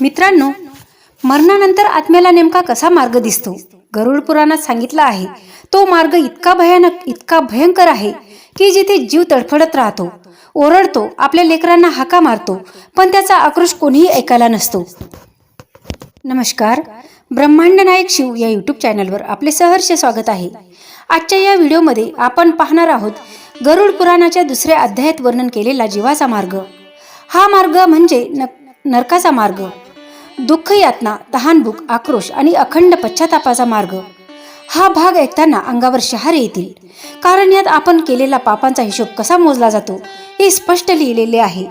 मित्रांनो मरणानंतर आत्म्याला नेमका कसा मार्ग दिसतो? गरुड पुराणात सांगितलं आहे तो मार्ग इतका भयानक इतका भयंकर आहे की जिथे जीव तडफडत राहतो ओरडतो आपल्या लेकरांना हाका मारतो पण त्याचा आक्रोश कोणीही ऐकायला नसतो. नमस्कार ब्रह्मांड नायक शिव या यूट्यूब चॅनलवर आपले सहर्ष स्वागत आहे. आजच्या या व्हिडिओमध्ये आपण पाहणार आहोत गरुड पुराणाच्या दुसऱ्या अध्यायात वर्णन केलेला जीवाचा मार्ग. हा मार्ग म्हणजे नरकाचा मार्ग. दुःख यातना तहानभूक आक्रोश आणि अखंड पश्चातापाचा मार्ग. हा भाग ऐकताना अंगावर शहारे येतील. कारण यात आपण केलेला पापांचा हिशोब कसा मोजला जातो हे स्पष्ट लिहिलेले आहे.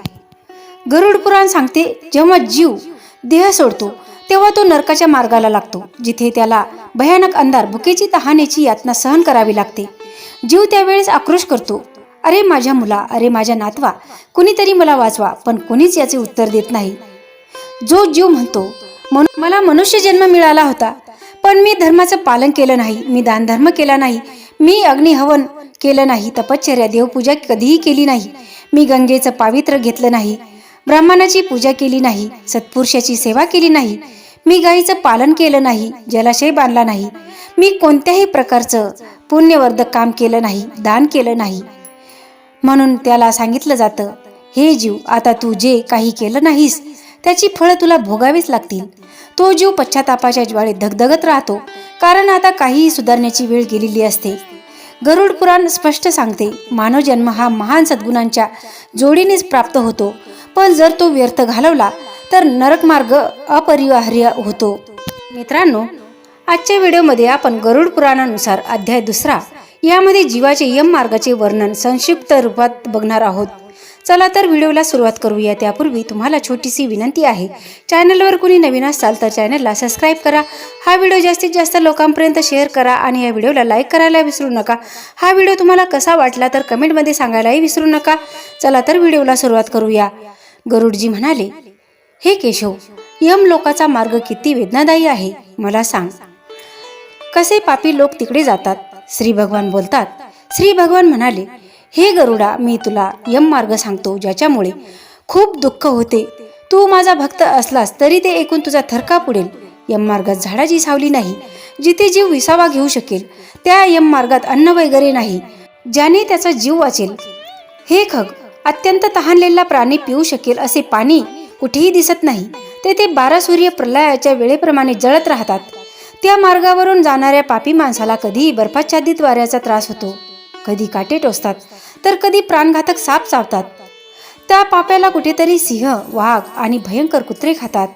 गरुड पुराण सांगते जेव्हा जीव देह सोडतो तेव्हा तो नरकाच्या मार्गाला लागतो जिथे त्याला भयानक अंधार भुकेची तहानेची यातना सहन करावी लागते. जीव त्यावेळेस आक्रोश करतो अरे माझ्या मुला अरे माझ्या नातवा कुणीतरी मला वाचवा पण कुणीच याचे उत्तर देत नाही. जो जीव म्हणतो. मला मनुष्य जन्म मिळाला होता. पण मी धर्माचं पालन केलं नाही. मी दानधर्म केला नाही. मी अग्निहवन केलं नाही. तपश्चर्या देवपूजा कधीही केली नाही. मी गंगेचं पावित्र्य घेतलं नाही. ब्राह्मणाची पूजा केली नाही. सत्पुरुषाची सेवा केली नाही. मी गायीचं पालन केलं नाही. जलाशय बांधला नाही. मी कोणत्याही प्रकारचं पुण्यवर्धक काम केलं नाही. दान केलं नाही. म्हणून त्याला सांगितलं जातं हे जीव आता तू जे काही केलं नाहीस त्याची फळं तुला भोगावीच लागतील. तो जीव पश्चातापाच्या ज्वाळीत धगधगत राहतो. कारण आता काहीही सुधारण्याची वेळ गेलेली असते. गरुड पुराण स्पष्ट सांगते मानव जन्म हा महान सद्गुणांच्या जोडीनेच प्राप्त होतो. पण जर तो व्यर्थ घालवला तर नरक मार्ग अपरिहार्य होतो. मित्रांनो आजच्या व्हिडिओमध्ये आपण गरुड पुराणानुसार अध्याय दुसरा यामध्ये जीवाचे यम मार्गाचे वर्णन संक्षिप्त रूपात बघणार आहोत. चला तर व्हिडिओला सुरुवात करूया. त्यापूर्वी तुम्हाला छोटीशी विनंती आहे. चॅनलवर कुणी नवीन असाल तर चॅनलला सबस्क्राईब करा. हा व्हिडिओ जास्तीत जास्त लोकांपर्यंत शेअर करा आणि या व्हिडिओला लाईक करायला विसरू नका. हा व्हिडिओ तुम्हाला कसा वाटला तर कमेंटमध्ये सांगायलाही विसरू नका. चला तर व्हिडिओला सुरुवात करूया. गरुडजी म्हणाले हे केशव यम लोकाचा मार्ग किती वेदनादायी आहे. मला सांग. कसे पापी लोक तिकडे जातात? श्री भगवान बोलतात श्री भगवान म्हणाले हे गरुडा मी तुला यम मार्ग सांगतो ज्याच्यामुळे खूप दुःख होते. तू माझा भक्त असलास तरी ते ऐकून तुझा थरका पुढेल यम मार्गात झाडाची सावली नाही. जिथे जीव विसावा घेऊ शकेल त्या यम मार्गात अन्न वगैरे नाही. ज्याने त्याचा जीव वाचेल. हे खग अत्यंत तहानलेला प्राणी पिऊ शकेल असे पाणी कुठेही दिसत नाही. तेथे बारा सूर्य प्रलयाच्या वेळेप्रमाणे जळत राहतात. त्या मार्गावरून जाणाऱ्या पापी माणसाला कधीही बर्फाच्छादित वाऱ्याचा त्रास होतो. कधी काटे टोचतात तर कधी प्राणघातक साप चावतात. त्या पाप्याला कुठेतरी सिंह वाघ आणि भयंकर कुत्रे खातात.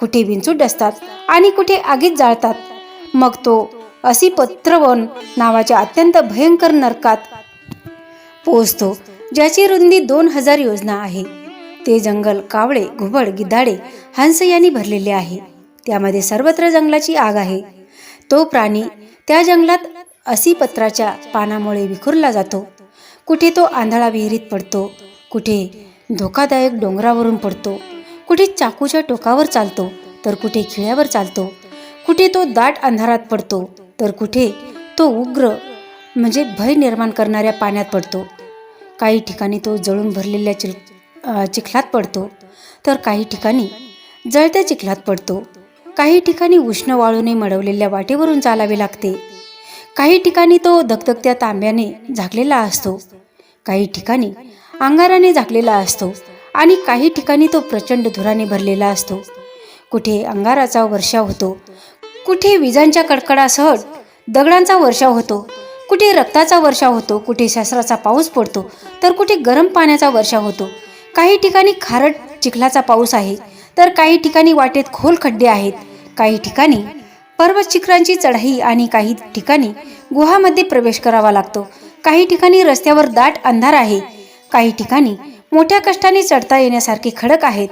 कुठे विंचूट असतात आणि कुठे आगीत जाळतात. मग तो असी पत्रवन नावाच्या अत्यंत भयंकर नरकात पोहोचतो ज्याची रुंदी दोन हजार योजना आहे. ते जंगल कावळे घुबड गिधाडे हंस यांनी भरलेले आहे. त्यामध्ये सर्वत्र जंगलाची आग आहे. तो प्राणी त्या जंगलात असी पत्राच्या पानामुळे विखुरला जातो. कुठे तो आंधळा विहिरीत पडतो कुठे धोकादायक डोंगरावरून पडतो कुठे चाकूच्या टोकावर चालतो तर कुठे खिळ्यावर चालतो कुठे तो दाट अंधारात पडतो तर कुठे तो उग्र म्हणजे भय निर्माण करणाऱ्या पाण्यात पडतो. काही ठिकाणी तो जळून भरलेल्या चिल चिखलात पडतो तर काही ठिकाणी जळत्या चिखलात पडतो. काही ठिकाणी उष्ण वाळूने मडवलेल्या वाटेवरून चालावे लागते. काही ठिकाणी तो धगधगत्या तांब्याने झाकलेला असतो. काही ठिकाणी अंगाराने झाकलेला असतो आणि काही ठिकाणी तो प्रचंड धुराने भरलेला असतो. कुठे अंगाराचा वर्षाव होतो कुठे विजांच्या कडकडासह दगडांचा वर्षाव होतो कुठे रक्ताचा वर्षाव होतो कुठे शस्त्राचा पाऊस पडतो तर कुठे गरम पाण्याचा वर्षाव होतो. काही ठिकाणी खारट चिखलाचा पाऊस आहे तर काही ठिकाणी वाटेत खोल खड्डे आहेत काही ठिकाणी पर्वत शिखरांची चढाई आणि काही ठिकाणी गुहामध्ये प्रवेश करावा लागतो. काही ठिकाणी रस्त्यावर दाट अंधार आहे. काही ठिकाणी मोठ्या कष्टाने चढता येण्यासारखे खडक आहेत.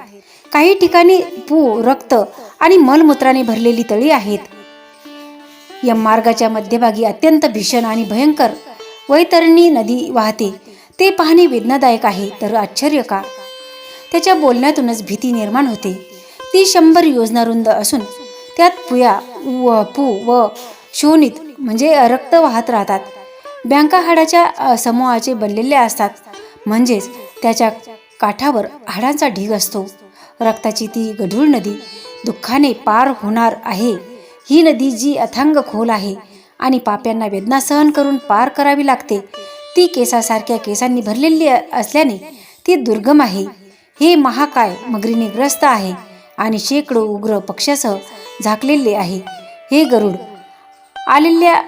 काही ठिकाणी पू रक्त आणि मलमूत्राने भरलेली तळी आहेत. या मार्गाच्या मध्यभागी अत्यंत भीषण आणि भयंकर वैतरणी नदी वाहते. ते पाहणे वेदनादायक आहे तर आश्चर्य का? त्याच्या बोलण्यातूनच भीती निर्माण होते. ती शंभर योजना रुंद असून त्यात पुया व पू व शोणित म्हणजे रक्त वाहत राहतात. बँका हाडाच्या समूहाचे बनलेले असतात. म्हणजेच त्याच्या काठावर हाडांचा ढीग असतो. रक्ताची ती गढूळ नदी दुःखाने पार होणार आहे. ही नदी जी अथांग खोल आहे आणि पाप्यांना वेदना सहन करून पार करावी लागते ती केसासारख्या केसांनी भरलेली असल्याने ती दुर्गम आहे. हे महाकाय मगरीने ग्रस्त आहे आणि शेकडो उग्र पक्षासह झाकलेले आहे. हे गरुड आलेल्या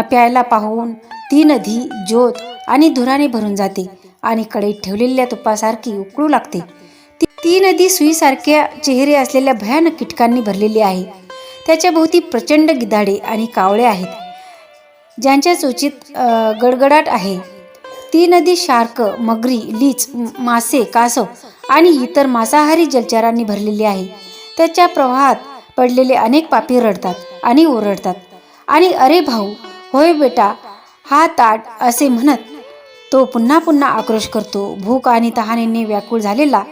प्यायला पाहून ती नदी ज्योत आणि धुराने भरून जाते आणि कडेत ठेवलेल्या तुपासारखी उकळू लागते. ती- ती नदी सुईसारख्या चेहरे असलेल्या भयानक कीटकांनी भरलेली आहे. त्याच्या भोवती प्रचंड गिधाडे आणि कावळे आहेत. ज्यांच्या चोचीत गडगडाट आहे. ती नदी शार्क मगरी लीच मासे कासव आणि इतर मांसाहारी जलचरांनी भरलेली आहे. त्याच्या प्रवाहात पडलेले अनेक पापी रडतात आणि ओरडतात. आणि अरे भाऊ होय बेटा हा ताट असे म्हणत तो पुन्हा पुन्हा आक्रोश करतो. भूक आणि तहानेने व्याकुळ झालेला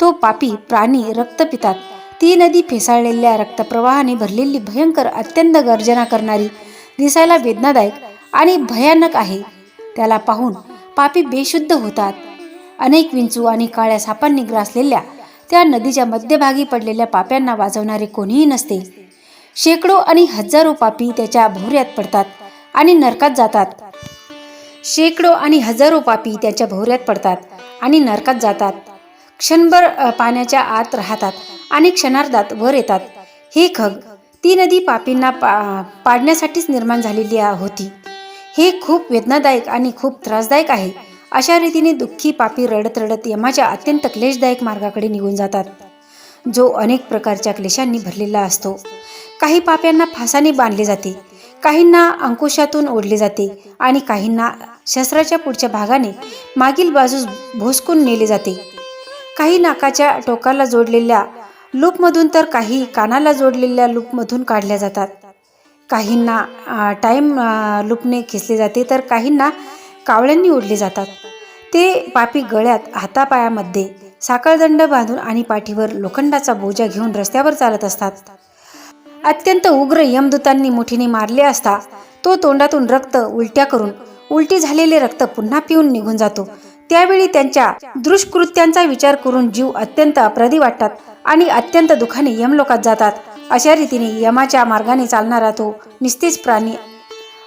तो पापी प्राणी रक्त पितात. ती नदी फेसाळलेल्या रक्तप्रवाहाने भरलेली भयंकर अत्यंत गर्जना करणारी दिसायला वेदनादायक आणि भयानक आहे. त्याला पाहून पापी बेशुद्ध होतात. अनेक विंचू आणि काळ्या सापांनी ग्रासलेल्या त्या नदीच्या मध्यभागी पडलेल्या पाप्यांना वाजवणारे कोणीही नसते. शेकडो आणि हजारो पापी त्याच्या भोवऱ्यात पडतात आणि नरकात जातात. शेकडो आणि हजारो पापी त्याच्या भोवऱ्यात पडतात आणि नरकात जातात. क्षणभर पाण्याच्या आत राहतात आणि क्षणार्धात वर येतात. हे खग ती नदी पापींना पा पाडण्यासाठीच निर्माण झालेली होती. हे खूप वेदनादायक आणि खूप त्रासदायक आहे. अशा रीतीने दुःखी पापी रडत रडत यमाच्या अत्यंत क्लेशदायक मार्गाकडे निघून जातात. जो अनेक प्रकारच्या क्लेशांनी भरलेला असतो. काही पाप्यांना फासाने बांधले जाते. काहींना अंकुशातून ओढले जाते आणि काहींना शस्त्राच्या पुढच्या भागाने मागील बाजूस भोसकून नेले जाते. काही नाकाच्या टोकाला जोडलेल्या लूपमधून तर काही कानाला जोडलेल्या लूपमधून काढल्या जातात. काहींना टाईम लूपने खेचले जाते तर काहींना कावळ्यांनी ओढले जातात. ते पापी गळ्यात हातापायामध्ये साखळदंड बांधून आणि पाठीवर लोखंडाचा बोजा घेऊन रस्त्यावर चालत असतात. अत्यंत उग्र यमदूतांनी मुठीने मारले असता तो तोंडातून रक्त उलट्या करून उलटी झालेले रक्त पुन्हा पिऊन निघून जातो. त्यावेळी त्यांच्या दुष्कृत्यांचा विचार करून जीव अत्यंत अपराधी वाटतात आणि अत्यंत दुःखाने यमलोकात जातात. अशा रीतीने यमाच्या मार्गाने चालणारा तो निस्तेज प्राणी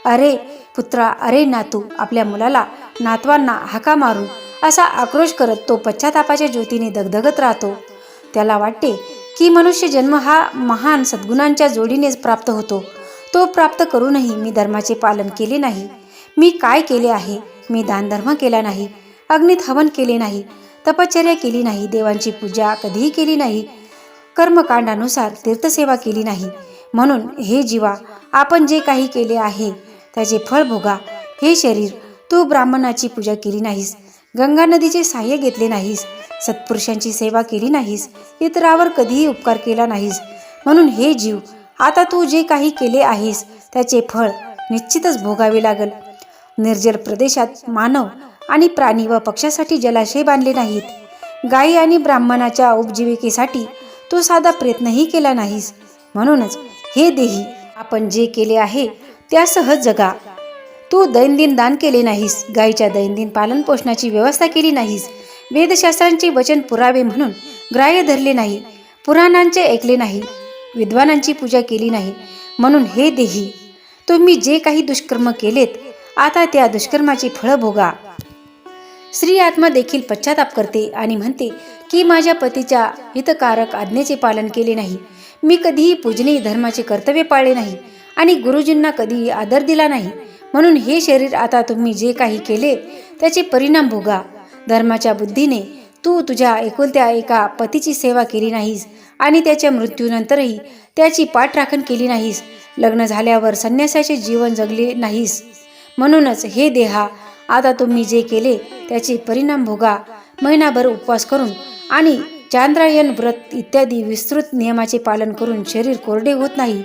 अरे पुत्रा अरे नातू आपल्या मुलाला नातवांना हाका मारून असा आक्रोश करत तो पश्चातापाच्या ज्योतीने दगदगत राहतो. त्याला वाटते की मनुष्य जन्म हा महान सद्गुणांच्या जोडीनेच प्राप्त होतो. तो प्राप्त करूनही मी धर्माचे पालन केले नाही. मी काय केले आहे? मी दानधर्म केला नाही. अग्नीत हवन केले नाही. तपश्चर्या केली नाही. देवांची पूजा कधीही केली नाही. कर्मकांडानुसार तीर्थसेवा केली नाही. म्हणून हे जीवा आपण जे काही केले आहे त्याचे फळ भोगा. हे शरीर तू ब्राह्मणाची पूजा केली नाहीस. गंगा नदीचे साह्य घेतले नाहीस. सत्पुरुषांची सेवा केली नाहीस. इतरावर कधीही उपकार केला नाहीस. म्हणून हे जीव आता तू जे काही केले आहेस त्याचे फळ निश्चितच भोगावे लागल. निर्जल प्रदेशात मानव आणि प्राणी व पक्षासाठी जलाशय बांधले नाहीत. गायी आणि ब्राह्मणाच्या उपजीविकेसाठी तू साधा प्रयत्नही केला नाहीस. म्हणूनच हे देही आपण जे केले आहे त्यासह जगा. तू दैनंदिन दान केले नाहीस गायीच्या दैनंदिन पालनपोषणाची व्यवस्था केली नाहीस वेदशास्त्रांचे वचन पुरावे म्हणून ग्राह्य धरले नाही पुराणांचे ऐकले नाही विद्वानांची पूजा केली नाही म्हणून हे देही. तुम्ही जे काही दुष्कर्म केलेत आता त्या दुष्कर्माची फळं भोगा. स्त्री आत्मा देखील पश्चाताप करते आणि म्हणते की माझ्या पतीच्या हितकारक आज्ञेचे पालन केले नाही. मी कधीही पूजनीय धर्माचे कर्तव्य पाळले नाही. आणि गुरुजींना कधीही आदर दिला नाही. म्हणून हे शरीर आता तुम्ही जे काही केले त्याचे परिणाम भोगा. धर्माच्या बुद्धीने तू तुझ्या एकुलत्या एका पतीची सेवा केली नाहीस आणि त्याच्या मृत्यूनंतरही त्याची पाठराखण केली नाहीस. लग्न झाल्यावर संन्यासाचे जीवन जगले नाहीस. म्हणूनच हे देहा आता तुम्ही जे केले त्याचे परिणाम भोगा. महिनाभर उपवास करून आणि चांद्रायन व्रत इत्यादी विस्तृत नियमाचे पालन करून शरीर कोरडे होत नाही.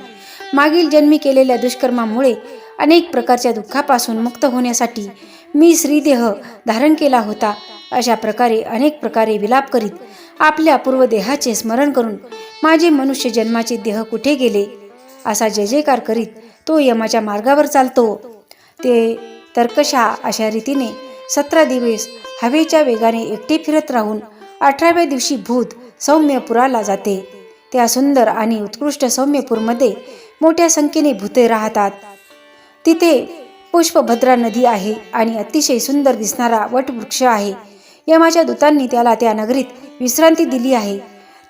मागील जन्मी केलेल्या दुष्कर्मामुळे अनेक प्रकारच्या दुःखापासून मुक्त होण्यासाठी मी श्रीदेह धारण केला होता. अशा प्रकारे अनेक प्रकारे विलाप करीत आपल्या पूर्व देहाचे स्मरण करून माझे मनुष्य जन्माचे देह कुठे गेले? असा जय जयकार करीत तो यमाच्या मार्गावर चालतो. ते तर्कशा अशा रीतीने सतरा दिवस हवेच्या वेगाने एकटे फिरत राहून अठराव्या दिवशी भूत सौम्यपुराला जाते. त्या सुंदर आणि उत्कृष्ट सौम्यपूरमध्ये मोठ्या संख्येने भूते राहतात. तिथे पुष्पभद्रा नदी आहे आणि अतिशय सुंदर दिसणारा वटवृक्ष आहे. यमाच्या दूतांनी त्याला त्या नगरीत विश्रांती दिली आहे.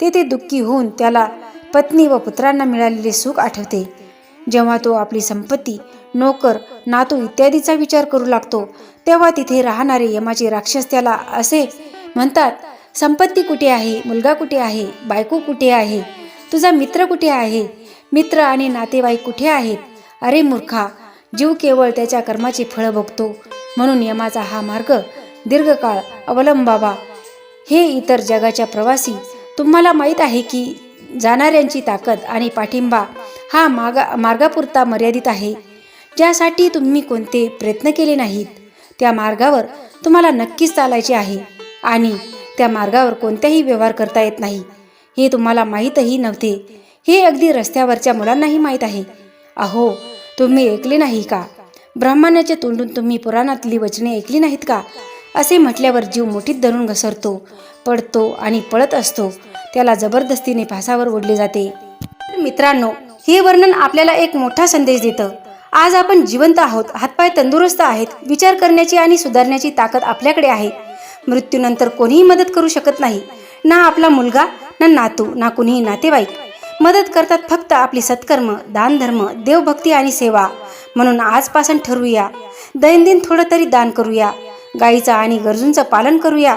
तेथे दुःखी होऊन त्याला पत्नी व पुत्रांना मिळालेले सुख आठवते. जेव्हा तो आपली संपत्ती नोकर नातू इत्यादीचा विचार करू लागतो तेव्हा तिथे राहणारे यमाचे राक्षस त्याला असे म्हणतात संपत्ती कुठे आहे? मुलगा कुठे आहे? बायको कुठे आहे? तुझा मित्र कुठे आहे? मित्र आणि नातेवाईक कुठे आहेत? अरे मूर्खा जीव केवळ त्याच्या कर्माची फळं बघतो म्हणून यमाचा हा मार्ग दीर्घकाळ अवलंबावा. हे इतर जगाच्या प्रवासी तुम्हाला माहीत आहे की जाणाऱ्यांची ताकद आणि पाठिंबा हा मागा मार्गापुरता मर्यादित आहे. ज्यासाठी तुम्ही कोणते प्रयत्न केले नाहीत त्या मार्गावर तुम्हाला नक्कीच चालायचे आहे आणि त्या मार्गावर कोणताही व्यवहार करता येत नाही. हे तुम्हाला माहीतही नव्हते. हे अगदी रस्त्यावरच्या मुलांनाही माहीत आहे. अहो तुम्ही ऐकले नाही का? ब्राह्मणाच्या तोंडून तुम्ही पुराणातली वचने ऐकली नाहीत का? असे म्हटल्यावर जीव मुठीत धरून घसरतो पडतो आणि पळत असतो. त्याला जबरदस्तीने फासावर ओढले जाते. तर मित्रांनो हे वर्णन आपल्याला एक मोठा संदेश देतं. आज आपण जिवंत आहोत हातपाय तंदुरुस्त आहेत विचार करण्याची आणि सुधारण्याची ताकद आपल्याकडे आहे. मृत्यूनंतर कोणीही मदत करू शकत नाही. ना आपला मुलगा ना नातू ना कुणीही नातेवाईक. मदत करतात फक्त आपली सत्कर्म दानधर्म देवभक्ती आणि सेवा. म्हणून आजपासून ठरवूया. दैनंदिन थोडं तरी दान करूया. गाईचं आणि गरजूंचं पालन करूया.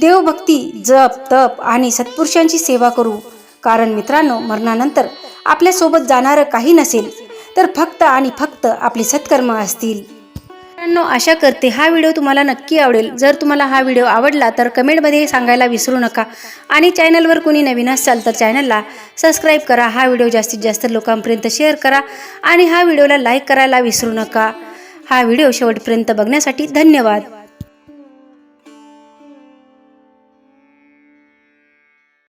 देवभक्ती जप तप आणि सत्पुरुषांची सेवा करू. कारण मित्रांनो मरणानंतर आपल्यासोबत जाणारं काही नसेल तर फक्त आणि फक्त आपली सत्कर्म असतील. मित्रांनो आशा करते हा व्हिडिओ तुम्हाला नक्की आवडेल. जर तुम्हाला हा व्हिडिओ आवडला तर कमेंटमध्ये सांगायला विसरू नका. आणि चॅनलवर कोणी नवीन असाल तर चॅनलला सबस्क्राईब करा. हा व्हिडिओ जास्तीत जास्त लोकांपर्यंत शेअर करा आणि हा व्हिडिओला लाईक करायला विसरू नका. हा व्हिडिओ शेवटपर्यंत बघण्यासाठी धन्यवाद.